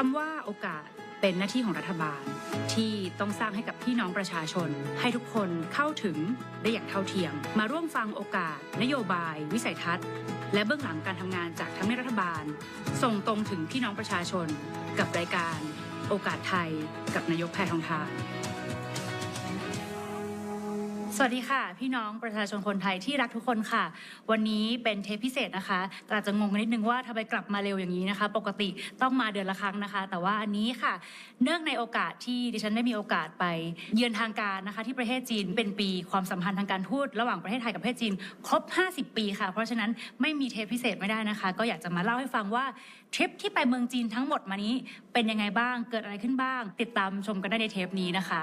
คำว่าโอกาสเป็นหน้าที่ของรัฐบาล ที่ต้องสร้างให้กับพี่น้องประชาชน ให้ทุกคนเข้าถึงได้อย่างเท่าเทียม มาร่วมฟังโอกาส นโยบาย วิสัยทัศน์ และเบื้องหลังการทำงานจากทั้งในรัฐบาล ส่งตรงถึงพี่น้องประชาชน กับรายการ โอกาสไทย กับนายกแพทองทาน สวัสดีค่ะ พี่น้องประชาชนคนไทยที่รักทุกคนค่ะ วันนี้เป็นเทปพิเศษนะคะแต่อาจจะงงนนิดนึงว่าทำไมกลับมาเร็วอย่างนี้นะคะ ปกติต้องมาเดือนละครั้งนะคะ แต่ว่าอันนี้ค่ะ เนื่องในโอกาสที่ดิฉันได้มีโอกาสไป เยือนทางการนะคะ ที่ประเทศจีนเป็นปีความสัมพันธ์ทางการทูตระหว่างประเทศไทยกับประเทศจีนครบ 50 ปีค่ะ เพราะฉะนั้นไม่มีเทปพิเศษไม่ได้นะคะ ก็อยากจะมาเล่าให้ฟังว่าทริปที่ไปเมืองจีนทั้งหมดมานี้เป็นยังไงบ้างเกิดอะไรขึ้นบ้าง ติดตามชมกันได้ในเทปนี้นะคะ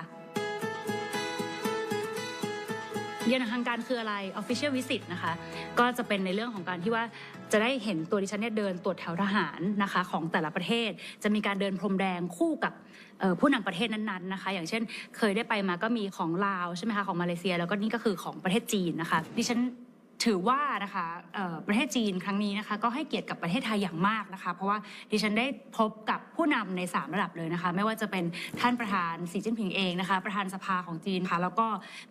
เยือนทางการคืออะไร Official Visit นะคะ ก็จะเป็นในเรื่องของการที่ว่าจะได้เห็นตัวดิฉันเนี่ยเดินตรวจแถวทหารนะคะของแต่ละประเทศ จะมีการเดินพรมแดงคู่กับผู้นำประเทศนั้นๆนะคะ อย่างเช่นเคยได้ไปมาก็มีของลาวใช่ไหมคะของมาเลเซีย แล้วก็นี่ก็คือของประเทศจีนนะคะดิฉันถือว่านะคะประเทศจีนครั้งนี้นะคะก็ให้เกียรติกับประเทศไทยอย่างมากนะคะ เพราะว่าดิฉันได้พบกับผู้นำใน 3 ระดับเลยนะคะ ไม่ว่าจะเป็นท่านประธานสีจิ้นผิงเองนะคะ ประธานสภาของจีนค่ะแล้วก็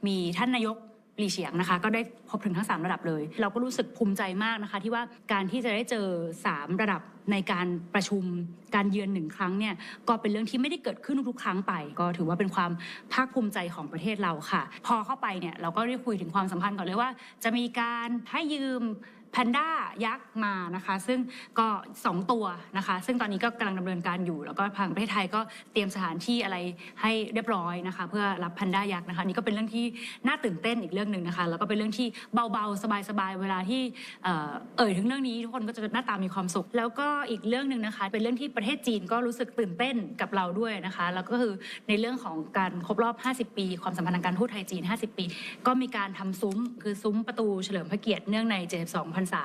มีท่านนายก หลีเฉียงนะคะก็ได้พบถึงทั้ง 3 ระดับเลย เราก็รู้สึกภูมิใจมากนะคะ ที่ว่าการที่จะได้เจอ 3 ระดับในการประชุมการเยือนหนึ่งครั้งเนี่ยก็เป็นเรื่องที่ไม่ได้เกิดขึ้นทุกๆครั้งไป ก็ถือว่าเป็นความภาคภูมิใจของประเทศเราค่ะ พอเข้าไปเนี่ยเราก็ได้คุยถึงความสัมพันธ์ก่อนเลยว่า จะมีการให้ยืม แพนด้ายักษ์มานะคะซึ่งก็ 2 ตัวนะคะซึ่งตอนนี้ก็กำลังดำเนินการอยู่ แล้วก็ทางประเทศไทยก็เตรียมสถานที่อะไรให้เรียบร้อยนะคะเพื่อรับแพนด้ายักษ์นะคะนี่ก็เป็นเรื่องที่น่าตื่นเต้นอีกเรื่องหนึ่งนะคะแล้วก็เป็นเรื่องที่เบาๆสบายๆเวลาที่เอ่ยถึงเรื่องนี้ทุกคนก็จะหน้าตามีความสุข แล้วก็อีกเรื่องหนึ่งนะคะเป็นเรื่องที่ประเทศจีนก็รู้สึกตื่นเต้นกับเราด้วยนะคะแล้วก็คือในเรื่องของการครบรอบ 50 ปี ความสัมพันธ์ทางการทูตไทยจีน 50 ปี ก็มีการทำซุ้มคือซุ้มประตูเฉลิมพระเกียรติเนื่องใน 72พรษา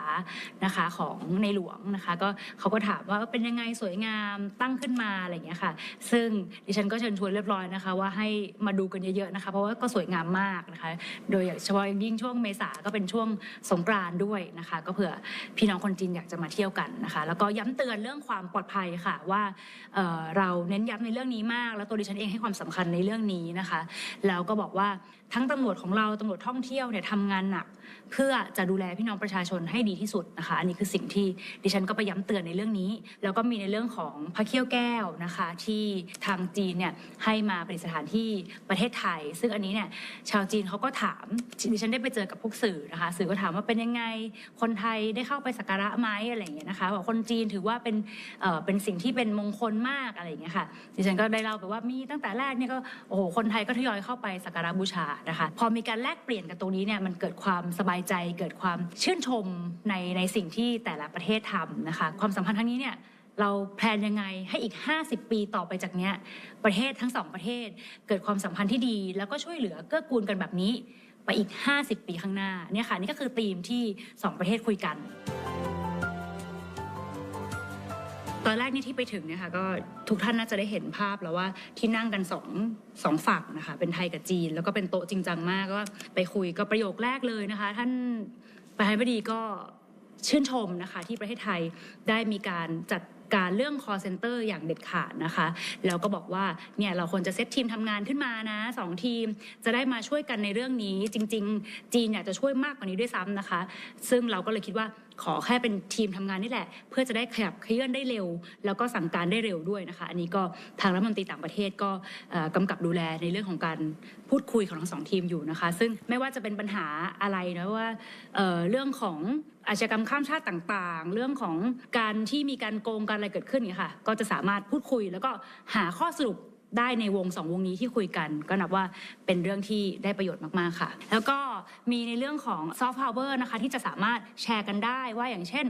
นะคะของในหลวงนะคะก็เขาก็ถามว่าเป็นยังไงสวยงามตั้งขึ้นมาอะไรอย่างเงี้ยค่ะ ซึ่งดิฉันก็เชิญชวนเรียบร้อยนะคะ ว่าให้มาดูกันเยอะๆนะคะ เพราะว่าก็สวยงามมากนะคะ โดยเฉพาะยิ่งช่วงเมษาก็เป็นช่วงสงกรานต์ด้วยนะคะ ก็เผื่อพี่น้องคนจีนอยากจะมาเที่ยวกันนะคะ แล้วก็ย้ำเตือนเรื่องความปลอดภัยค่ะว่าเเราเน้นย้ำในเรื่องนี้มาก แล้วตัวดิฉันเองให้ความสำคัญในเรื่องนี้นะคะ แล้วก็บอกว่า ทั้งตำรวจของเราตำรวจท่องเที่ยวเนี่ยทำงานหนัก เพื่อจะดูแลพี่น้องประชาชนให้ดีที่สุดนะคะ อันนี้คือสิ่งที่ดิฉันก็ไปย้ำเตือนในเรื่องนี้ แล้วก็มีในเรื่องของพระเขี้ยวแก้วนะคะ ที่ทางจีนเนี่ยให้มาเป็นสถานที่ประเทศไทย ซึ่งอันนี้เนี่ยชาวจีนเขาก็ถามดิฉันได้ไปเจอกับพวกสื่อนะคะ สื่อก็ถามว่าเป็นยังไงคนไทยได้เข้าไปสักการะไหมอะไรอย่างเงี้ยนะคะบอกคนจีนถือว่าเป็นเอ่อเป็นสิ่งที่เป็นมงคลมากอะไรอย่างเงี้ยค่ะดิฉันก็ได้เล่าไปว่ามีตั้งแต่แรกเนี่ยก็โอ้โหคนไทยก็ทยอยเข้าไปสักการะบูชานะคะ พอมีการแลกเปลี่ยนกันตรงนี้เนี่ยมันเกิดความสบายใจ เกิดความชื่นชมในในสิ่งที่แต่ละประเทศทำนะคะ ความสัมพันธ์ครั้งนี้เนี่ยเราแพลนยังไงให้อีก 50 ปีต่อไปจากเนี้ยประเทศทั้งสองประเทศ เกิดความสัมพันธ์ที่ดี แล้วก็ช่วยเหลือเกื้อกูลกันแบบนี้ ไปอีก 50 ปีข้างหน้าเนี่ยค่ะนี่ก็คือธีมที่สองประเทศคุยกัน ตอนแรกนี่ที่ไปถึงเนี่ยค่ะก็ทุกท่านน่าจะได้เห็นภาพแล้วว่าที่นั่งกันสองสองฝั่งนะคะเป็นไทยกับจีน แล้วก็เป็นโต๊ะจริงจังมากก็ไปคุยก็ประโยคแรกเลยนะคะ ท่านประธานาธิบดีก็ชื่นชมนะคะที่ประเทศไทยได้มีการจัดการเรื่อง call center อย่างเด็ดขาดนะคะ แล้วก็บอกว่าเนี่ยเราควรจะเซตทีมทำงานขึ้นมานะสองทีมจะได้มาช่วยกันในเรื่องนี้จริง ๆ จีนอยากจะช่วยมากกว่านี้ด้วยซ้ำนะคะ ซึ่งเราก็เลยคิดว่า ขอแค่เป็นทีมทำงานนี่แหละ เพื่อจะได้ขยับเคลื่อนได้เร็ว แล้วก็สั่งการได้เร็วด้วยนะคะ อันนี้ก็ทางรัฐมนตรีต่างประเทศก็เอ่อกำกับดูแลในเรื่องของการพูดคุยของทั้งสองทีมอยู่นะคะ ซึ่งไม่ว่าจะเป็นปัญหาอะไรนะว่าเเรื่องของอาชญากรรมข้ามชาติต่างๆ เรื่องของการที่มีการโกงการอะไรเกิดขึ้นเนี่ยค่ะ ก็จะสามารถพูดคุยแล้วก็หาข้อสรุป ได้ในวงสองวงนี้ที่คุยกัน ก็นับว่าเป็นเรื่องที่ได้ประโยชน์มาก ๆ ค่ะ แล้วก็มีในเรื่องของซอฟต์พาวเวอร์นะคะที่จะสามารถแชร์กันได้ว่าอย่างเช่น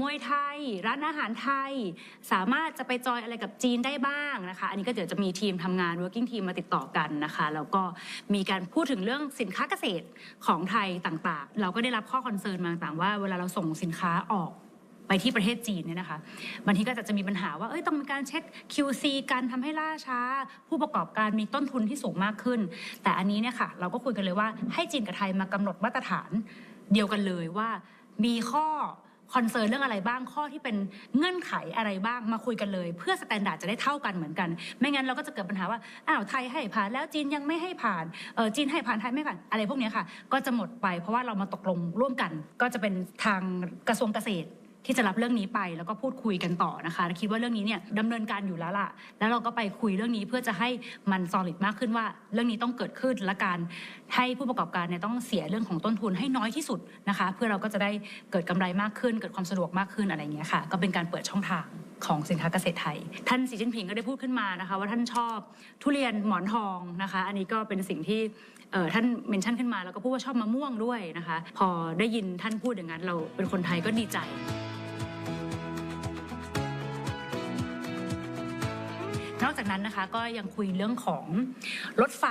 มวยไทย ร้านอาหารไทย สามารถจะไปจอยอะไรกับจีนได้บ้างนะคะ อันนี้ก็เดี๋ยวจะมีทีมทำงาน working team มาติดต่อกันนะคะ แล้วก็มีการพูดถึงเรื่องสินค้าเกษตรของไทยต่างๆ เราก็ได้รับข้อคอนเซิร์นมาต่างว่าเวลาเราส่งสินค้าออก ไปที่ประเทศจีนเนี่ยนะคะบางทีก็จะจะมีปัญหาว่าเอ้ยต้องมีการเช็ค QC การทำให้ล่าช้า ผู้ประกอบการมีต้นทุนที่สูงมากขึ้น แต่อันนี้เนี่ยค่ะเราก็คุยกันเลยว่าให้จีนกับไทยมากำหนดมาตรฐานเดียวกันเลยว่ามีข้อคอนเซิร์นเรื่องอะไรบ้างข้อที่เป็นเงื่อนไขอะไรบ้างมาคุยกันเลย เพื่อสแตนดาร์ดจะได้เท่ากันเหมือนกัน ไม่งั้นเราก็จะเกิดปัญหาว่าอ้าวไทยให้ผ่านแล้วจีนยังไม่ให้ผ่านเออจีนให้ผ่านไทยไม่ผ่านอะไรพวกนี้ค่ะ ก็จะหมดไปเพราะว่าเรามาตกลงร่วมกัน ก็จะเป็นทางกระทรวงเกษตร ที่จะรับเรื่องนี้ไปแล้วก็พูดคุยกันต่อนะคะคิดว่าเรื่องนี้เนี่ยดำเนินการอยู่แล้วล่ะ แล้วเราก็ไปคุยเรื่องนี้เพื่อจะให้มัน solid มากขึ้นว่า เรื่องนี้ต้องเกิดขึ้นและการให้ผู้ประกอบการเนี่ยต้องเสียเรื่องของต้นทุนให้น้อยที่สุดนะคะ เพื่อเราก็จะได้เกิดกำไรมากขึ้น เกิดความสะดวกมากขึ้นอะไรเงี้ยค่ะ ก็เป็นการเปิดช่องทาง ของสินค้าเกษตรไทย ท่านสีจิ้นผิงก็ได้พูดขึ้นมานะคะ ว่าท่านชอบทุเรียนหมอนทองนะคะ อันนี้ก็เป็นสิ่งที่เท่านเมนชั่นขึ้นมาแล้วก็พูดว่าชอบมะม่วงด้วยนะคะ พอได้ยินท่านพูดอย่างนั้นเราเป็นคนไทยก็ดีใจนอกจากนั้นนะคะก็ยังคุยเรื่องของรถไฟ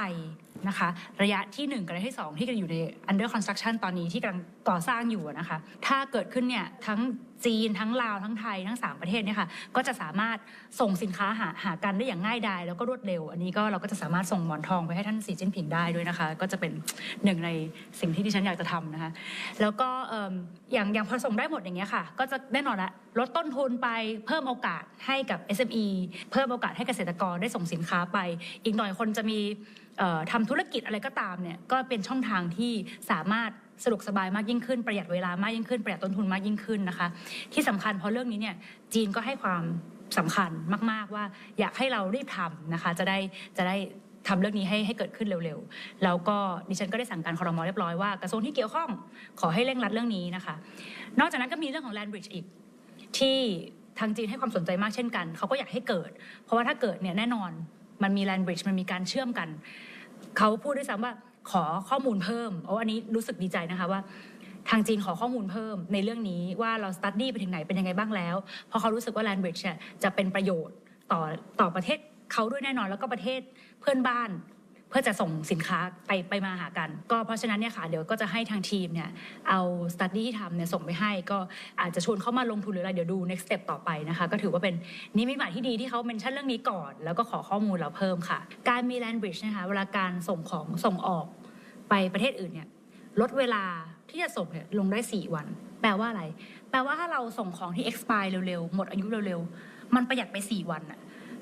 นะคะระยะที่ 1 กับระยะที่ 2 ที่กำลังอยู่ใน under construction ตอนนี้ที่กำลังก่อสร้างอยู่นะคะ ถ้าเกิดขึ้นเนี่ยทั้งจีนทั้งลาวทั้งไทยทั้ง 3 ประเทศเนี่ยค่ะก็จะสามารถส่งสินค้าหาหากันได้อย่างง่ายดายแล้วก็รวดเร็ว อันนี้ก็เราก็จะสามารถส่งหมอนทองไปให้ท่านสีจิ้นผิงได้ด้วยนะคะ ก็จะเป็นหนึ่งในสิ่งที่ดิฉันอยากจะทำนะคะแล้วก็ออย่างอย่างพอส่งได้หมดอย่างเงี้ยค่ะ ก็จะแน่นอนละลดต้นทุนไปเพิ่มโอกาสให้กับ SME เพิ่มโอกาสให้เกษตรกรได้ส่งสินค้าไป อีกหน่อยคนจะมี ทำธุรกิจอะไรก็ตามเนี่ยก็เป็นช่องทางที่สามารถสะดวกสบายมากยิ่งขึ้นประหยัดเวลามากยิ่งขึ้นประหยัดต้นทุนมากยิ่งขึ้นนะคะ ที่สำคัญเพราะเรื่องนี้เนี่ยจีนก็ให้ความสำคัญมาก ๆ ว่าอยากให้เรารีบทำนะคะ จะได้จะได้ทำเรื่องนี้ให้ให้เกิดขึ้นเร็วๆ แล้วก็ดิฉันก็ได้สั่งการคอรมอเรียบร้อยว่ากระทรวงที่เกี่ยวข้องขอให้เร่งรัดเรื่องนี้นะคะ นอกจากนั้นก็มีเรื่องของ land bridge อีกที่ทางจีนให้ความสนใจมากเช่นกัน เขาก็อยากให้เกิด เพราะว่าถ้าเกิดเนี่ยแน่นอน มันมี land bridge มันมีการเชื่อมกัน เขาพูดด้วยซ้ำว่าขอข้อมูลเพิ่มโอ้อันนี้รู้สึกดีใจนะคะว่า ทางจีนขอข้อมูลเพิ่มในเรื่องนี้ว่าเราสตัดดี้ไปถึงไหนเป็นยังไงบ้างแล้ว เพราะเขารู้สึกว่า land bridge เนี่ยจะเป็นประโยชน์ต่อต่อประเทศเขาด้วยแน่นอนแล้วก็ประเทศเพื่อนบ้าน เพื่อจะส่งสินค้าไปไปมาหากัน ก็เพราะฉะนั้นเนี่ยค่ะเดี๋ยวก็จะให้ทางทีมเนี่ยเอาสตัดดี้ที่ทำเนี่ยส่งไปให้ ก็อาจจะชวนเข้ามาลงทุนหรืออะไรเดี๋ยวดู next step ต่อไปนะคะก็ถือว่าเป็นนิมิตหมายที่ดีที่เขาเมนชั่นเรื่องนี้ก่อน แล้วก็ขอข้อมูลเราเพิ่มค่ะ การมี land bridge นะคะเวลาการส่งของส่งออกไปประเทศอื่นเนี่ยลดเวลาที่จะส่งเนี่ยลงได้ 4 วัน แปลว่าอะไร แปลว่าถ้าเราส่งของที่ expire เร็วๆ หมดอายุเร็วๆ มันประหยัดไป 4 วันอะ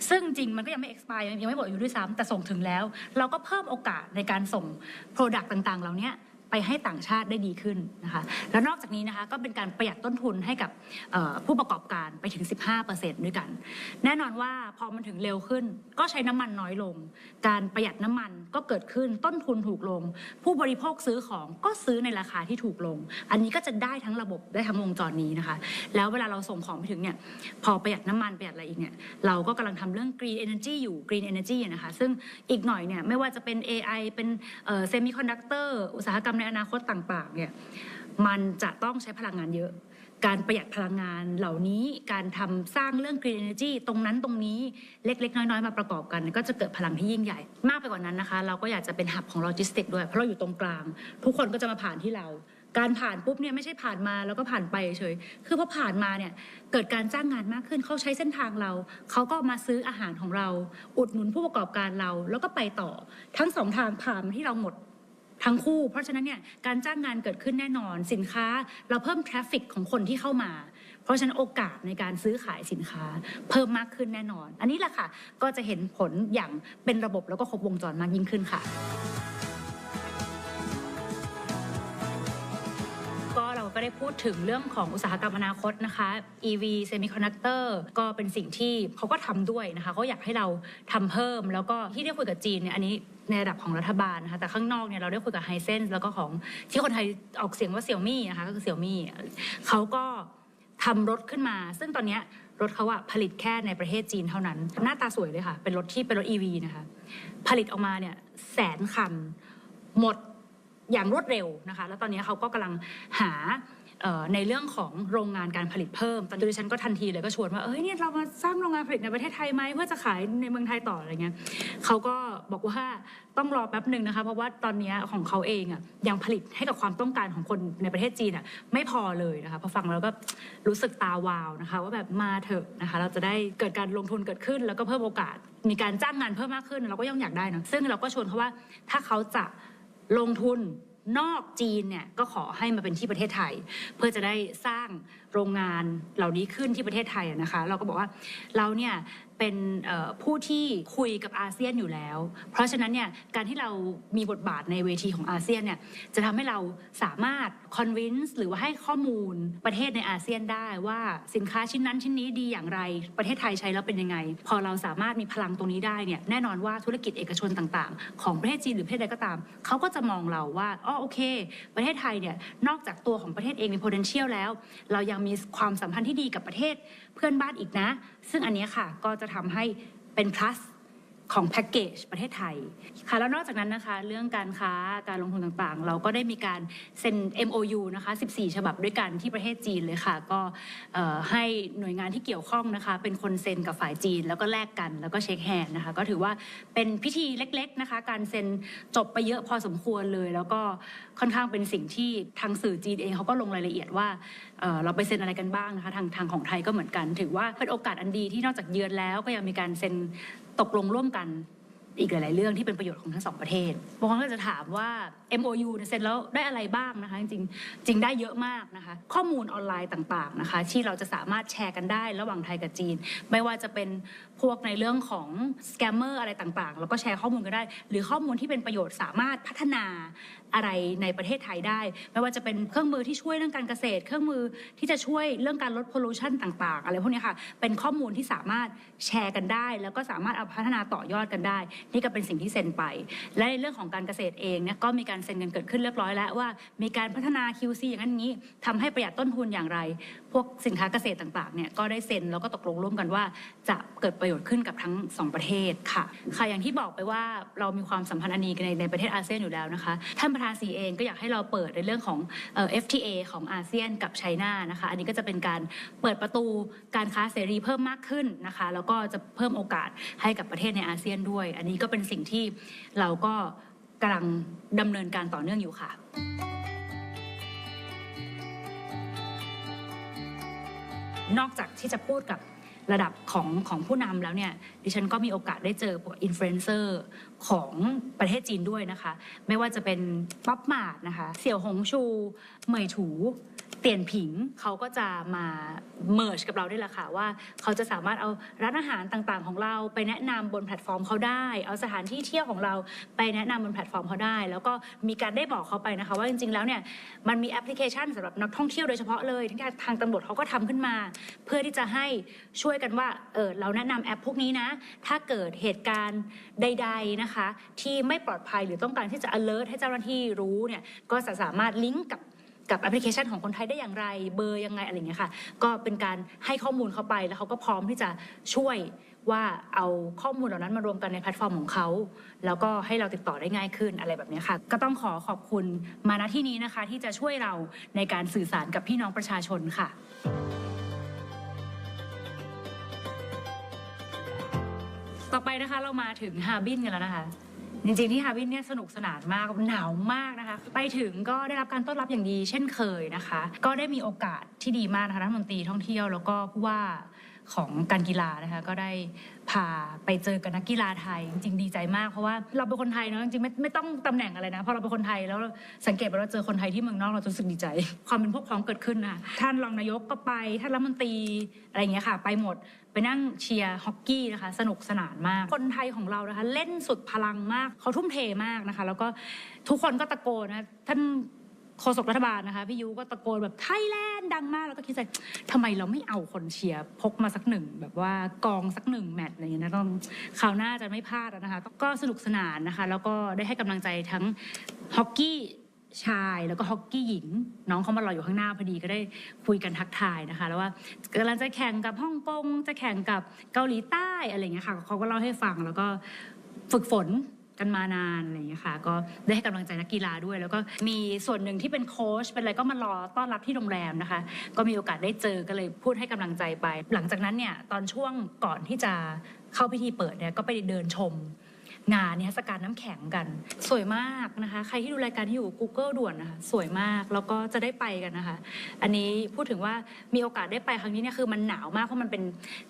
ซึ่งจริงมันก็ยังไม่ expire ยังไม่หมดอายุด้วยซ้ำแต่ส่งถึงแล้ว เราก็เพิ่มโอกาสในการส่ง Product ต่างๆ เหล่านี้ ไปให้ต่างชาติได้ดีขึ้นนะคะแล้วนอกจากนี้นะคะก็เป็นการประหยัดต้นทุนให้กับผู้ประกอบการไปถึง 15%ด้วยกัน แน่นอนว่าพอมันถึงเร็วขึ้น ก็ใช้น้ำมันน้อยลง การประหยัดน้ำมันก็เกิดขึ้นต้นทุนถูกลง ผู้บริโภคซื้อของก็ซื้อในราคาที่ถูกลง อันนี้ก็จะได้ทั้งระบบได้ทั้งวงจรนี้นะคะ แล้วเวลาเราส่งของไปถึงเนี่ยพอประหยัดน้ำมันประหยัดอะไรอีกเนี่ยเราก็กำลังทำเรื่อง green energy อยู่ green energy นะคะซึ่งอีกหน่อยเนี่ยไม่ว่าจะเป็น AI เป็นเซมิคอนดักเตอร์อุตสาหกรรมในอนาคตต่างๆเนี่ยมันจะต้องใช้พลังงานเยอะ การประหยัดพลังงานเหล่านี้การทำสร้างเรื่อง green energy ตรงนั้นตรงนี้เล็กๆ น้อยๆ มาประกอบกัน ก็จะเกิดพลังที่ยิ่งใหญ่ มากไปกว่านั้นนะคะ เราก็อยากจะเป็นหับของโลจิสติกด้วย เพราะเราอยู่ตรงกลาง ทุกคนก็จะมาผ่านที่เรา การผ่านปุ๊บเนี่ยไม่ใช่ผ่านมาแล้วก็ผ่านไปเฉยคือพอผ่านมาเนี่ยเกิดการจ้างงานมากขึ้นเขาใช้เส้นทางเรา เขาก็มาซื้ออาหารของเรา อุดหนุนผู้ประกอบการเราแล้วก็ไปต่อ ทั้งสองทางผ่านที่เราหมด ทั้งคู่ เพราะฉะนั้นเนี่ยการจ้างงานเกิดขึ้นแน่นอนสินค้า เราเพิ่มทราฟฟิกของคนที่เข้ามา เพราะฉะนั้นโอกาสในการซื้อขายสินค้า เพิ่มมากขึ้นแน่นอน อันนี้แหละค่ะก็จะเห็นผลอย่างเป็นระบบแล้วก็ครบวงจรมากยิ่งขึ้นค่ะ พูดถึงเรื่องของอุตสาหกรรมอนาคตนะคะ EV Semiconductor ก็เป็นสิ่งที่เขาก็ทำด้วยนะคะเขาอยากให้เราทำเพิ่ม แล้วก็ที่ได้คุยกับจีนเนี่ยอันนี้ในระดับของรัฐบาลนะคะแต่ข้างนอกเนี่ยเราได้คุยกับไฮเซนแล้วก็ของที่คนไทยออกเสียงว่าเสี่ยวมี่นะคะก็คือเสี่ยวมี่เขาก็ทำรถขึ้นมา ซึ่งตอนนี้รถเขาอะผลิตแค่ในประเทศจีนเท่านั้น หน้าตาสวยเลยค่ะ เป็นรถที่เป็นรถ EV นะคะ ผลิตออกมาเนี่ยแสนคัน หมดอย่างรวดเร็วนะคะ แล้วตอนนี้เขาก็กำลังหา ในเรื่องของโรงงานการผลิตเพิ่มตอนนี้ดิฉันก็ทันทีเลยก็ชวนว่าเอ้ยเนี่ยเรามาสร้างโรงงานผลิตในประเทศไทยไหมเพื่อจะขายในเมืองไทยต่ออะไรเงี้ยเขาก็บอกว่าต้องรอแป๊บหนึ่งนะคะเพราะว่าตอนนี้ของเขาเองอะยังผลิตให้กับความต้องการของคนในประเทศจีนอะไม่พอเลยนะคะพอฟังแล้วก็รู้สึกตาวาวนะคะ ว่าแบบมาเถอะนะคะ เราจะได้เกิดการลงทุนเกิดขึ้น แล้วก็เพิ่มโอกาสมีการจ้างงานเพิ่มมากขึ้น เราก็ยังอยากได้นะซึ่งเราก็ชวนเขาว่าถ้าเขาจะลงทุน นอกจีนเนี่ยก็ขอให้มาเป็นที่ประเทศไทย เพื่อจะได้สร้างโรงงานเหล่านี้ขึ้นที่ประเทศไทยนะคะ เราก็บอกว่าเราเนี่ย เป็นผู้ที่คุยกับอาเซียนอยู่แล้ว เพราะฉะนั้นเนี่ยการที่เรามีบทบาทในเวทีของอาเซียนเนี่ยจะทำให้เราสามารถ convince หรือว่าให้ข้อมูลประเทศในอาเซียนได้ว่าสินค้าชิ้นนั้นชิ้นนี้ดีอย่างไร ประเทศไทยใช้แล้วเป็นยังไง พอเราสามารถมีพลังตรงนี้ได้เนี่ยแน่นอนว่าธุรกิจเอกชนต่างๆ ของประเทศจีนหรือประเทศใดก็ตามเขาก็จะมองเราว่าอ๋อโอเค ประเทศไทยเนี่ยนอกจากตัวของประเทศเองมี potential แล้ว เรายังมีความสัมพันธ์ที่ดีกับประเทศ เพื่อนบ้านอีกนะ ซึ่งอันนี้ค่ะก็จะทำให้เป็น plus ของแพ็กเกจประเทศไทยค่ะแล้วนอกจากนั้นนะคะ เรื่องการค้าการลงทุนต่างๆ เราก็ได้มีการเซ็น MOU นะคะ 14 ฉบับด้วยกันที่ประเทศจีนเลยค่ะ ก็ให้หน่วยงานที่เกี่ยวข้องนะคะ เป็นคนเซ็นกับฝ่ายจีน แล้วก็แลกกันแล้วก็เช็คแฮนด์นะคะ ก็ถือว่าเป็นพิธีเล็กๆนะคะ การเซ็นจบไปเยอะพอสมควรเลย แล้วก็ค่อนข้างเป็นสิ่งที่ทางสื่อจีนเองเขาก็ลงรายละเอียดว่าเเราไปเซ็นอะไรกันบ้างนะคะทางทางของไทยก็เหมือนกัน ถือว่าเป็นโอกาสอันดีที่นอกจากเยือนแล้วก็ยังมีการเซ็น ตกลงร่วมกัน อีกหลาย ๆ เรื่องที่เป็นประโยชน์ของทั้งสองประเทศบางคนก็จะถามว่า MOU เนี่ยเซ็นแล้วได้อะไรบ้างนะคะจริงจริงได้เยอะมากนะคะ ข้อมูลออนไลน์ต่าง ๆ นะคะ ที่เราจะสามารถแชร์กันได้ระหว่างไทยกับจีน ไม่ว่าจะเป็นพวกในเรื่องของสแกมเมอร์อะไรต่าง ๆ แล้วก็แชร์ข้อมูลกันได้ หรือข้อมูลที่เป็นประโยชน์สามารถพัฒนาอะไรในประเทศไทยได้ ไม่ว่าจะเป็นเครื่องมือที่ช่วยเรื่องการเกษตร เครื่องมือที่จะช่วยเรื่องการลดพลูชันต่าง ๆ อะไรพวกนี้ค่ะ เป็นข้อมูลที่สามารถแชร์กันได้ แล้วก็สามารถเอาพัฒนาต่อยอดกันได้นี่ก็เป็นสิ่งที่เซ็นไป และในเรื่องของการเกษตรเองเนี่ยก็มีการเซ็นกันเกิดขึ้นเรียบร้อยแล้วว่า มีการพัฒนา QC อย่างนั้นอย่างนี้ทำให้ประหยัดต้นทุนอย่างไรพวกสินค้าเกษตรต่างๆเนี่ยก็ได้เซ็นแล้วก็ตกลงร่วมกันว่า จะเกิดประโยชน์ขึ้นกับทั้งสองประเทศค่ะค่ะอย่างที่บอกไปว่าเรามีความสัมพันธ์อันดีกันในในประเทศอาเซียนอยู่แล้วนะคะท่านประธานสีเองก็อยากให้เราเปิดในเรื่องของเอ่อ FTA ของอาเซียนกับไชน่านะคะอันนี้ก็จะเป็นการเปิดประตูการค้าเสรีเพิ่มมากขึ้นนะคะแล้วก็จะเพิ่มโอกาสให้กับประเทศในอาเซียนด้วย อันนี้ก็เป็นสิ่งที่เราก็กำลังดำเนินการต่อเนื่องอยู่ค่ะ นอกจากที่จะพูดกับระดับของของผู้นำแล้วเนี่ยดิฉันก็มีโอกาสได้เจอพวกอินฟลูเอนเซอร์ของประเทศจีนด้วยนะคะ ไม่ว่าจะเป็นป๊อปมาดนะคะ เสี่ยวหงชู เหมยถู เตียนผิงเขาก็จะมาเมิร์ชกับเราได้ละค่ะว่า เขาจะสามารถเอาร้านอาหารต่างๆ ของเราไปแนะนำบนแพลตฟอร์มเขาได้ เอาสถานที่เที่ยวของเราไปแนะนำบนแพลตฟอร์มเขาได้ แล้วก็มีการได้บอกเขาไปนะคะ ว่าจริงๆแล้วเนี่ยมันมีแอปพลิเคชันสำหรับนักท่องเที่ยวโดยเฉพาะเลยที่ทางตำรวจเขาก็ทำขึ้นมา เพื่อที่จะให้ช่วยกันว่าเออเราแนะนำแอปพวกนี้นะ ถ้าเกิดเหตุการณ์ใด ๆนะคะ ที่ไม่ปลอดภัยหรือต้องการที่จะ alert ให้เจ้าหน้าที่รู้เนี่ยก็จะสามารถลิงก์กับ กับแอปพลิเคชันของคนไทยได้อย่างไร เบอร์ยังไงอะไรอย่างเงี้ยค่ะ ก็เป็นการให้ข้อมูลเขาไปแล้วเขาก็พร้อมที่จะช่วยว่าเอาข้อมูลเหล่านั้นมารวมกันในแพลตฟอร์มของเขา แล้วก็ให้เราติดต่อได้ง่ายขึ้นอะไรแบบเนี้ยค่ะ ก็ต้องขอขอบคุณมาณที่นี้นะคะ ที่จะช่วยเราในการสื่อสารกับพี่น้องประชาชนค่ะต่อไปนะคะเรามาถึงฮาบินกันแล้วนะคะ จริงๆที่ฮาวินเนี่ยสนุกสนานมากหนาวมากนะคะ ไปถึงก็ได้รับการต้อนรับอย่างดีเช่นเคยนะคะ ก็ได้มีโอกาสที่ดีมากนะคะรัฐมนตรีท่องเที่ยวแล้วก็ผู้ว่าของการกีฬานะคะก็ได้ พาไปเจอกับนักกีฬาไทย จริงๆดีใจมากเพราะว่าเราเป็นคนไทยเนาะจริงๆไม่ไม่ต้องตำแหน่งอะไรนะพอเราเป็นคนไทยแล้วสังเกตว่าเราเจอคนไทยที่เมืองนอกเรารู้สึกดีใจ ความเป็นพวกพ้องเกิดขึ้นนะท่านรองนายกก็ไปท่านรัฐมนตรีอะไรอย่างเงี้ยค่ะ ไปหมดไปนั่งเชียร์ฮอกกี้นะคะสนุกสนานมาก คนไทยของเรานะคะเล่นสุดพลังมากเขาทุ่มเทมากนะคะ แล้วก็ทุกคนก็ตะโกนนะท่าน โฆษกรัฐบาลนะคะพี่ยูก็ตะโกนแบบไทยแลนด์ดังมากแล้วก็คิดใจทำไมเราไม่เอาคนเชียร์พกมาสักหนึ่งแบบว่ากองสักหนึ่งแมตช์อะไรอย่างเงี้ยนะต้องคราวหน้าจะไม่พลาดนะคะก็สนุกสนานนะคะ แล้วก็ได้ให้กำลังใจทั้งฮอกกี้ชายแล้วก็ฮอกกี้หญิง น้องเขามารออยู่ข้างหน้าพอดีก็ได้คุยกันทักทายนะคะ แล้วว่ากำลังจะแข่งกับฮ่องกงจะแข่งกับเกาหลีใต้อะไรเงี้ยค่ะเขาก็เล่าให้ฟังแล้วก็ฝึกฝน กันมานานอะไรอย่างนี้ยค่ะ ก็ได้ให้กำลังใจนักกีฬาด้วย แล้วก็มีส่วนหนึ่งที่เป็นโค้ชเป็นอะไรก็มารอต้อนรับที่โรงแรมนะคะ ก็มีโอกาสได้เจอก็เลยพูดให้กำลังใจไป หลังจากนั้นเนี่ยตอนช่วงก่อนที่จะเข้าพิธีเปิดเนี่ยก็ไปเดินชม งานนิทรรศการน้ำแข็งกัน สวยมากนะคะ ใครที่ดูรายการที่อยู่ Google ด่วนนะคะสวยมากแล้วก็จะได้ไปกันนะคะ อันนี้พูดถึงว่ามีโอกาสได้ไปครั้งนี้เนี่ยคือมันหนาวมากเพราะมันเป็น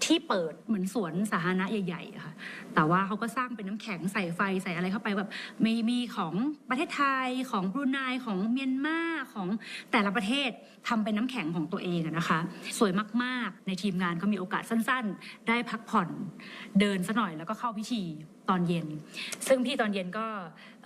ที่เปิดเหมือนสวนสาธารณะใหญ่ๆะค่ะแต่ว่าเขาก็สร้างเป็นน้ำแข็งใส่ไฟใส่อะไรเข้าไปแบบมีมีของประเทศไทยของบรูไนของเมียนมาของแต่ละประเทศทำเป็นน้ำแข็งของตัวเองนะคะ สวยมากๆในทีมงานก็มีโอกาสสั้น ๆ ได้พักผ่อนเดินซะหน่อยแล้วก็เข้าพิธี ตอนเย็น ซึ่งพี่ตอนเย็นก็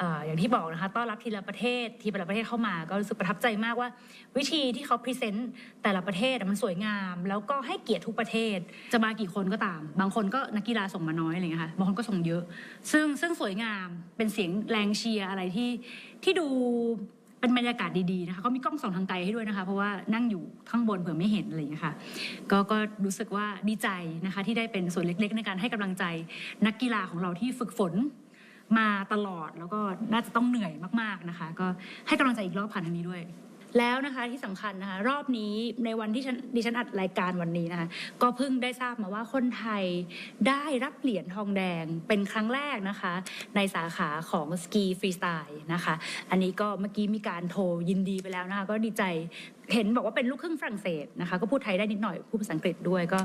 ออย่างที่บอกนะคะต้อนรับทีละประเทศทีละประเทศเข้ามา ก็รู้สึกประทับใจมากว่า วิธีที่เขาพรีเซนต์แต่ละประเทศมันสวยงาม แล้วก็ให้เกียรติทุกประเทศจะมากี่คนก็ตาม บางคนก็นักกีฬาส่งมาน้อยอะไรอย่างเงี้ยค่ะบางคนก็ส่งเยอะ ซึ่งซึ่งสวยงามเป็นเสียงแรงเชียร์อะไรที่ที่ดู เป็นบรรยากาศดีๆนะคะเขามีกล้องส่องทางไกลให้ด้วยนะคะ เพราะว่านั่งอยู่ข้างบนเผื่อไม่เห็นอะไรอย่างนี้ค่ะก็ก็รู้สึกว่าดีใจนะคะ ที่ได้เป็นส่วนเล็กๆ ในการให้กำลังใจนักกีฬาของเราที่ฝึกฝนมาตลอดแล้วก็น่าจะต้องเหนื่อยมากๆนะคะ ก็ให้กำลังใจอีกรอบผ่านทางนี้ด้วย แล้วนะคะที่สำคัญนะคะรอบนี้ในวันที่ดิฉันอัดรายการวันนี้นะคะก็เพิ่งได้ทราบมาว่าคนไทยได้รับเหรียญทองแดงเป็นครั้งแรกนะคะ ในสาขาของสกีฟรีสไตล์นะคะ อันนี้ก็เมื่อกี้มีการโทรยินดีไปแล้วนะคะก็ดีใจ เห็นบอกว่าเป็นลูกครึ่งฝรั่งเศสนะคะ ก็พูดไทยได้นิดหน่อยพูดภาษาอังกฤษด้วยก็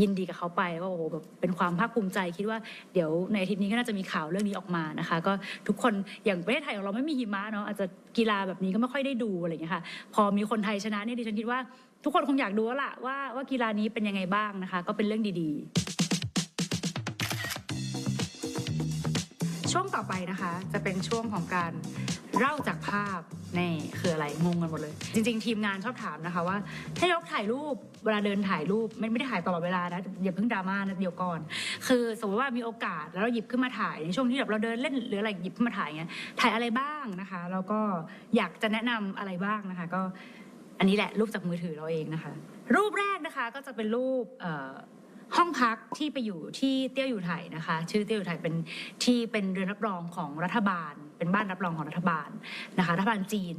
ยินดีกับเขาไปว่าโอ้โหแบบเป็นความภาคภูมิใจคิดว่าเดี๋ยวในอาทิตย์นี้ก็น่าจะมีข่าวเรื่องนี้ออกมานะคะ ก็ทุกคนอย่างประเทศไทยของเราไม่มีหิมะเนาะอาจจะกีฬาแบบนี้ก็ไม่ค่อยได้ดูอะไรอย่างเงี้ค่ะ พอมีคนไทยชนะเนี่ยดิฉันคิดว่าทุกคนคงอยากดูแล้วล่ะว่าว่ากีฬานี้เป็นยังไงบ้างนะคะ ก็เป็นเรื่องดีๆ ช่วงต่อไปนะคะ จะเป็นช่วงของการ เล่าจากภาพนี่คืออะไรงงกันหมดเลย จริง ๆ ทีมงานชอบถามนะคะว่าถ้ายกถ่ายรูปเวลาเดินถ่ายรูปไม่ไม่ได้ถ่ายตลอดเวลานะอย่าเพิ่งดราม่านะเดี๋ยวก่อน คือสมมติว่ามีโอกาสแล้วเราหยิบขึ้นมาถ่ายในช่วงที่แบบเราเดินเล่นหรืออะไรหยิบขึ้นมาถ่ายเงี้ยถ่ายอะไรบ้างนะคะแล้วก็อยากจะแนะนำอะไรบ้างนะคะ ก็อันนี้แหละรูปจากมือถือเราเองนะคะ รูปแรกนะคะก็จะเป็นรูปเอ่อ ห้องพักที่ไปอยู่ที่เตี้ยวอยู่ไทยนะคะ ชื่อเตี้ยวอยู่ไทยเป็นที่เป็นเรือนรับรองของรัฐบาล เป็นบ้านรับรองของรัฐบาลนะคะรัฐบาลจีน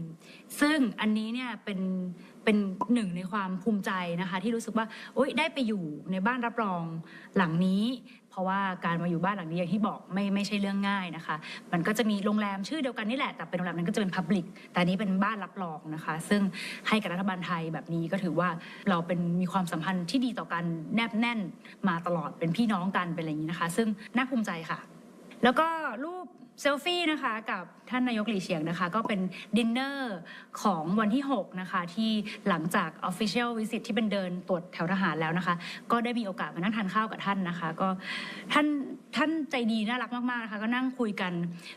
ซึ่งอันนี้เนี่ยเป็นเป็นหนึ่งในความภูมิใจนะคะ ที่รู้สึกว่าโอ๊ยได้ไปอยู่ในบ้านรับรองหลังนี้ เพราะว่าการมาอยู่บ้านหลังนี้อย่างที่บอกไม่ไม่ใช่เรื่องง่ายนะคะ มันก็จะมีโรงแรมชื่อเดียวกันนี่แหละแต่เป็นโรงแรมนั้นก็จะเป็นพับลิกแต่นนี้เป็นบ้านรับรองนะคะ ซึ่งให้กับรัฐบาลไทยแบบนี้ก็ถือว่าเราเป็นมีความสัมพันธ์ที่ดีต่อกันแนบแน่นมาตลอดเป็นพี่น้องกันเป็นอะไรอย่างนี้นะคะ ซึ่งน่าภูมิใจค่ะ แล้วก็รูป เซลฟี่นะคะกับท่านนายกหลีเฉียงนะคะ ก็เป็นดินเนอร์ของวันที่ 6 นะคะ ที่หลังจาก Official Visit ที่เป็นเดินตรวจแถวทหารแล้วนะคะ ก็ได้มีโอกาสมานั่งทานข้าวกับท่านนะคะ ก็ท่านท่านใจดีน่ารักมากๆนะคะ ก็นั่งคุยกัน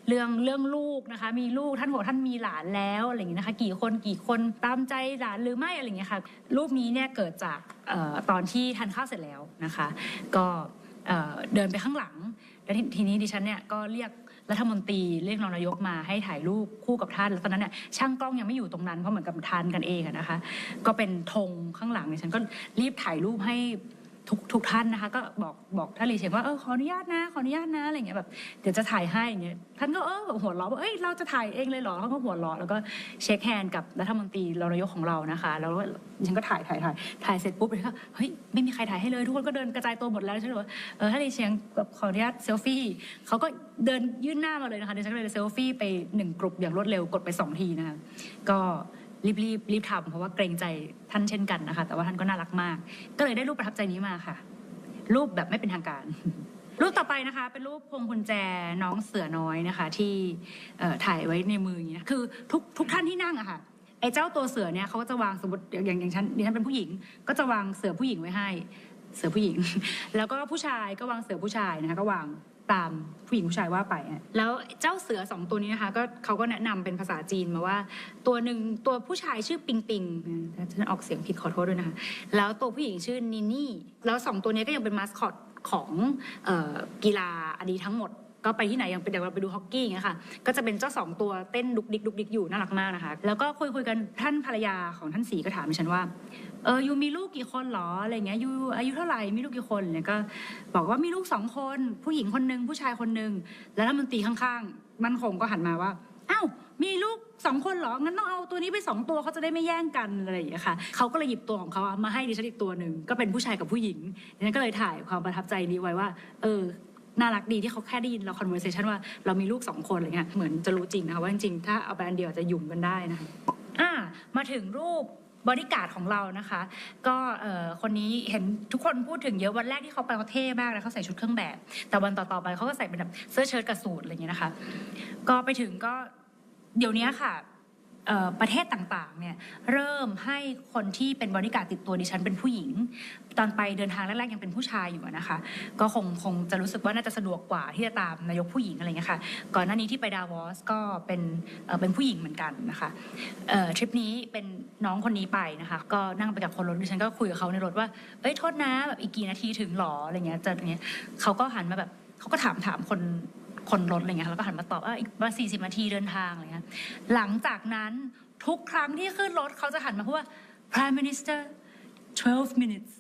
เรื่องเรื่องลูกนะคะ มีลูกท่านบอกท่านมีหลานแล้วอะไรอย่างนี้นะคะ กี่คนกี่คนตามใจหลานหรือไม่อะไรอย่างเงี้ยค่ะ รูปนี้เนี่ยเกิดจากออตอนที่ทานข้าวเสร็จแล้วนะคะ ก็เอ่อเดินไปข้างหลังแล้วททีนี้ดิฉันเนี่ยก็เรียก รัฐมนตรีเรียกรองนายกมาให้ถ่ายรูปคู่กับท่าน แล้วตอนนั้นเนี่ยช่างกล้องยังไม่อยู่ตรงนั้นเพราะเหมือนกับทานกันเองนะคะ ก็เป็นธงข้างหลังเนี่ยฉันก็รีบถ่ายรูปให้ ทุกทุกท่านนะคะ ก็บอกบอกท่านลีเฉียงว่าเออขออนุญาตนะขออนุญาตนะอะไรเงี้ยแบบเดี๋ยวจะถ่ายให้อย่างเงี้ยท่านก็เออแบบหัวเราะว่าเอ้ยเราจะถ่ายเองเลยเหรอเขาก็หัวเราะแล้วก็เช็คแฮนด์กับรัฐมนตรีรนายกของเรานะคะ แล้วก็ฉันก็ถ่ายถ่ายถ่ายถ่ายเสร็จปุ๊บเลยก็เฮ้ยไม่มีใครถ่ายให้เลยทุกคนก็เดินกระจายตัวหมดแล้วฉันเลยว่าเออท่านลีเฉียงแบบขออนุญาตเซลฟี่เขาก็เดินยื่นหน้ามาเลยนะคะเดี๋ยวฉันก็เลยเซลฟี่ไปหนึ่งกลุ่มอย่างรวดเร็วกดไปสองทีนะคะก็ รีบรีบรีบทำเพราะว่าเกรงใจท่านเช่นกันนะคะ แต่ว่าท่านก็น่ารักมาก ก็เลยได้รูปประทับใจนี้มาค่ะ รูปแบบไม่เป็นทางการ รูปต่อไปนะคะ เป็นรูปพวงกุญแจน้องเสือน้อยนะคะ ที่ถ่ายไว้ในมืออย่างนี้นะคือทุกทุกท่านที่นั่งอะค่ะไอ้เจ้าตัวเสือเนี่ยเขาก็จะวางสมมติอย่างอย่างฉันดิฉันเป็นผู้หญิง ก็จะวางเสือผู้หญิงไว้ให้ เสือผู้หญิง แล้วก็ผู้ชายก็วางเสือผู้ชายนะคะก็วาง ตามผู้หญิงผู้ชายว่าไป แล้วเจ้าเสือสองตัวนี้นะคะก็เขาก็แนะนำเป็นภาษาจีนมาว่า ตัวหนึ่งตัวผู้ชายชื่อปิงปิงฉันออกเสียงผิดขอโทษด้วยนะคะ แล้วตัวผู้หญิงชื่อนินี่ แล้วสองตัวนี้ก็ยังเป็นมาสคอตของออกีฬาอันนี้ทั้งหมดก็ไปที่ไหนอย่างเป็นเดี๋ยวเราไปดูฮอกกี้อย่างเงี้ยค่ะ ก็จะเป็นเจ้าสองตัวเต้นดุกดิกดุกดิกอยู่น่ารักมากนะคะ แล้วก็คุยคุยกันท่านภรรยาของท่านสีก็ถามดิฉันว่า เออยูมีลูกกี่คนเหรออะไรเงี้ยยูอายุเท่าไหร่มีลูกกี่คนเนี่ยก็บอกว่ามีลูกสองคน ผู้หญิงคนหนึ่งผู้ชายคนหนึ่งแล้วรัฐมนตรีข้างๆ มันคงก็หันมาว่าอ้าวมีลูกสองคนเหรอ งั้นต้องเอาตัวนี้ไปสองตัวเขาจะได้ไม่แย่งกันอะไรอย่างเงี้ยค่ะ เขาก็เลยหยิบตัวของเขามาให้ดิฉันอีกตัวหนึ่ง ก็เป็นผู้ชายกับผู้หญิงดิฉันก็เลยถ่ายความประทับใจนี้ไว้ว่า เออ น่ารักดีที่เขาแค่ได้ยินเรา conversation ว่าเรามีลูกสองคนอะไรเงี้ย เหมือนจะรู้จริงนะคะว่าจริงๆ ถ้าเอาไปอันเดียวจะหยุ่มกันได้นะคะอ่า มาถึงรูป บริการดของเรานะคะ ก็คนนี้เห็นทุกคนพูดถึงเยอะวันแรกที่เขาไปเขาเท่มากนะเขาใส่ชุดเครื่องแบบ แต่วันต่อๆไปเขาก็ใส่เป็นแบบเสื้อเชิ้ตกับสูทอะไรอย่างเงี้ยนะคะ ก็ไปถึงก็เดี๋ยวนี้ค่ะ ประเทศต่างๆ เนี่ยเริ่มให้คนที่เป็นบริการติดตัวดิฉันเป็นผู้หญิง ตอนไปเดินทางแรกๆยังเป็นผู้ชายอยู่นะคะ ก็คงคงจะรู้สึกว่าน่าจะสะดวกกว่าที่จะตามนายกผู้หญิงอะไรเงี้ยค่ะก่อนหน้านี้ที่ไปดาวอสก็เป็นเป็นผู้หญิงเหมือนกันนะคะทริปนี้เป็นน้องคนนี้ไปนะคะก็นั่งไปกับคนรถดิฉันก็คุยกับเขาในรถว่าเอ้ยโทษนะแบบอีกกี่นาทีถึงหรออะไรเงี้ยจะอย่างเงี้ยเขาก็หันมาแบบเขาก็ถามถามคน คนรถอะไรเงี้ยแล้วก็หันมาตอบว่าอีกประมาสี่สิบนาทีเดินทางอะไรเงี้ยหลังจากนั้นทุกครั้งที่ขึ้นรถเขาจะหันมาพูดว่า Prime Minister 12 minutes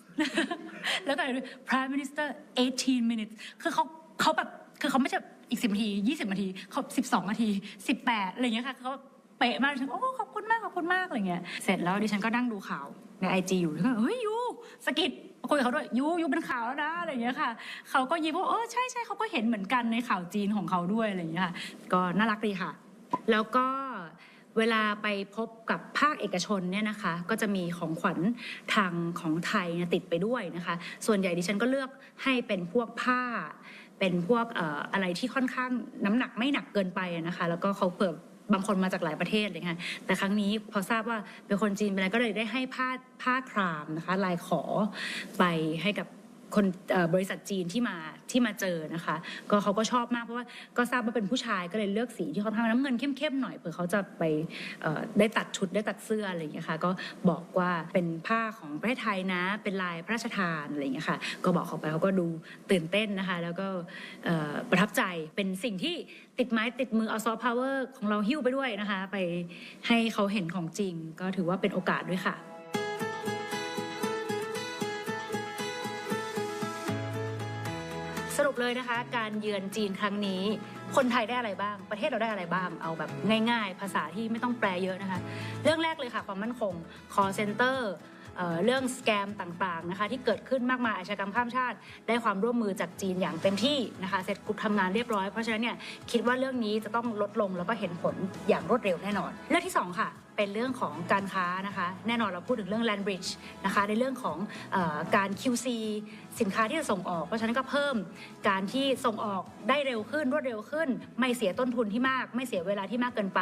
แล้วก็ Prime Minister 18 minutes คือเขาเขาแบบคือเขาไม่ใช่อีก10นาที20นาทีเขา12นาที18อะไรอย่างเงี้ยค่ะเขาเป๊ะมากฉันก็โอ้ขอบคุณมากขอบคุณมากอะไรเงี้ยเสร็จแล้วดิฉันก็นั่งดูข่าว ในไอจีอยู่แล้วก็เฮ้ยยูสกิดคุยกับเขาด้วยยูยูเป็นข่าวแล้วนะอะไรอย่างเงี้ยค่ะเขาก็ยิ้มว่าเออใช่ใช่เขาก็เห็นเหมือนกันในข่าวจีนของเขาด้วยอะไรอย่างเงี้ยค่ะก็น่ารักดีค่ะ แล้วก็เวลาไปพบกับภาคเอกชนเนี่ยนะคะ ก็จะมีของขวัญทางของไทยติดไปด้วยนะคะ ส่วนใหญ่ดิฉันก็เลือกให้เป็นพวกผ้า เป็นพวกอะไรที่ค่อนข้างน้ำหนักไม่หนักเกินไปนะคะ แล้วก็เขาเผื่อ บางคนมาจากหลายประเทศเลยค่ะแต่ครั้งนี้พอทราบว่าเป็นคนจีนไปแล้วก็เลยได้ให้ผ้าผ้าครามนะคะลายขอไปให้กับ คนบริษัทจีนที่มาที่มาเจอนะคะ ก็เขาก็ชอบมากเพราะว่าก็ทราบว่าเป็นผู้ชายก็เลยเลือกสีที่ค่อนข้างน้ำเงินเข้มๆหน่อยเผื่อเขาจะไปได้ตัดชุดได้ตัดเสื้ออะไรอย่างเงี้ยค่ะก็บอกว่าเป็นผ้าของประเทศไทยนะ เป็นลายพระราชทานอะไรอย่างเงี้ยค่ะก็บอกเขาไปเขาก็ดูตื่นเต้นนะคะ แล้วก็ประทับใจเป็นสิ่งที่ติดไม้ติดมือเอาซอฟต์พาวเวอร์ของเราหิ้วไปด้วยนะคะ ไปให้เขาเห็นของจริง ก็ถือว่าเป็นโอกาสด้วยค่ะ เลยนะคะ การเยือนจีนครั้งนี้ คนไทยได้อะไรบ้าง ประเทศเราได้อะไรบ้าง เอาแบบง่าย ๆ ภาษาที่ไม่ต้องแปลเยอะนะคะ เรื่องแรกเลยค่ะ ความมั่นคง call center เเรื่องสแกมต่างๆนะคะที่เกิดขึ้นมากมายอาชญากรรมข้ามชาติ ได้ความร่วมมือจากจีนอย่างเต็มที่นะคะเสร็จกุบทำงานเรียบร้อยเพราะฉะนั้นเนี่ยคิดว่าเรื่องนี้จะต้องลดลงแล้วก็เห็นผลอย่างรวดเร็วแน่นอน เรื่องที่สองค่ะ เป็นเรื่องของการค้านะคะแน่นอนเราพูดถึงเรื่อง land bridge นะคะในเรื่องของออการ QC สินค้าที่จะส่งออก เพราะฉะนั้นก็เพิ่มการที่ส่งออกได้เร็วขึ้นรวดเร็วขึ้น ไม่เสียต้นทุนที่มาก ไม่เสียเวลาที่มากเกินไป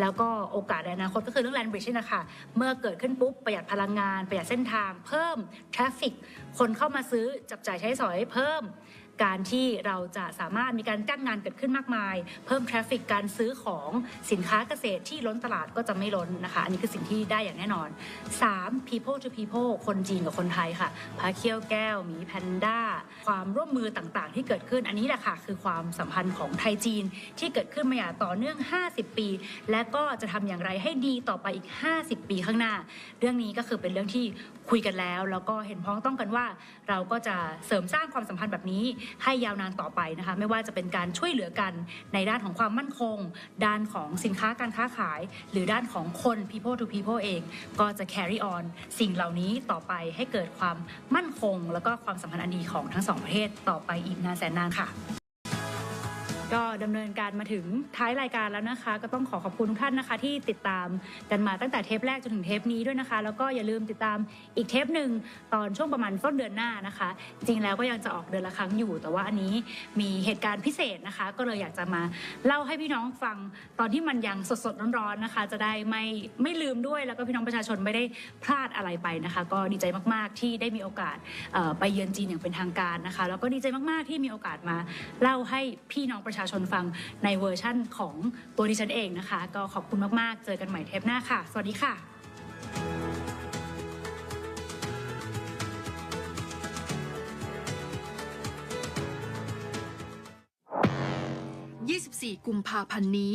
แล้วก็โอกาสในอนาคตก็คือเรื่อง land bridge นี่นะคะเมื่อเกิดขึ้นปุ๊บประหยัดพลังงาน ประหยัดเส้นทาง เพิ่ม traffic คนเข้ามาซื้อจับจ่ายใช้สอยเพิ่ม การที่เราจะสามารถมีการจ้างงานเกิดขึ้นมากมาย เพิ่มทราฟฟิกการซื้อของสินค้าเกษตรที่ล้นตลาดก็จะไม่ล้นนะคะ อันนี้คือสิ่งที่ได้อย่างแน่นอน 3. people to people คนจีนกับคนไทยค่ะพาเคียวแก้วหมีแพนด้า ความร่วมมือต่างๆ ที่เกิดขึ้น อันนี้แหละค่ะ คือความสัมพันธ์ของไทยจีนที่เกิดขึ้นมาอย่างต่อเนื่อง 50 ปี และก็จะทำอย่างไรให้ดีต่อไปอีก 50 ปีข้างหน้า เรื่องนี้ก็คือเป็นเรื่องที่คุยกันแล้ว แล้วก็เห็นพ้องต้องกันว่า เราก็จะเสริมสร้างความสัมพันธ์แบบนี้ให้ยาวนานต่อไปนะคะไม่ว่าจะเป็นการช่วยเหลือกันในด้านของความมั่นคง ด้านของสินค้าการค้าขาย หรือด้านของคน people to people เอง ก็จะ carry on สิ่งเหล่านี้ต่อไปให้เกิดความมั่นคง แล้วก็ความสัมพันธ์อันดีของทั้งสองประเทศต่อไปอีกนานแสนนานค่ะ ก็ดำเนินการมาถึงท้ายรายการแล้วนะคะ ก็ต้องขอขอบคุณทุกท่านนะคะ ที่ติดตามกันมาตั้งแต่เทปแรกจนถึงเทปนี้ด้วยนะคะ แล้วก็อย่าลืมติดตามอีกเทปหนึ่งตอนช่วงประมาณต้นเดือนหน้านะคะ จริงแล้วก็ยังจะออกเดือนละครั้งอยู่ แต่ว่าอันนี้มีเหตุการณ์พิเศษนะคะ ก็เลยอยากจะมาเล่าให้พี่น้องฟังตอนที่มันยังสดๆร้อนๆนะคะ จะได้ไม่ไม่ลืมด้วยแล้วก็พี่น้องประชาชนไม่ได้พลาดอะไรไปนะคะ ก็ดีใจมากๆที่ได้มีโอกาสไปเยือนจีนอย่างเป็นทางการนะคะ แล้วก็ดีใจมากๆที่มีโอกาสมาเล่าให้พี่น้องประประชาชนฟังในเวอร์ชั่นของตัวดิฉันเองนะคะ ก็ขอบคุณมาก ๆ เจอกันใหม่เทปหน้าค่ะ สวัสดีค่ะ24 กุมภาพันธ์นี้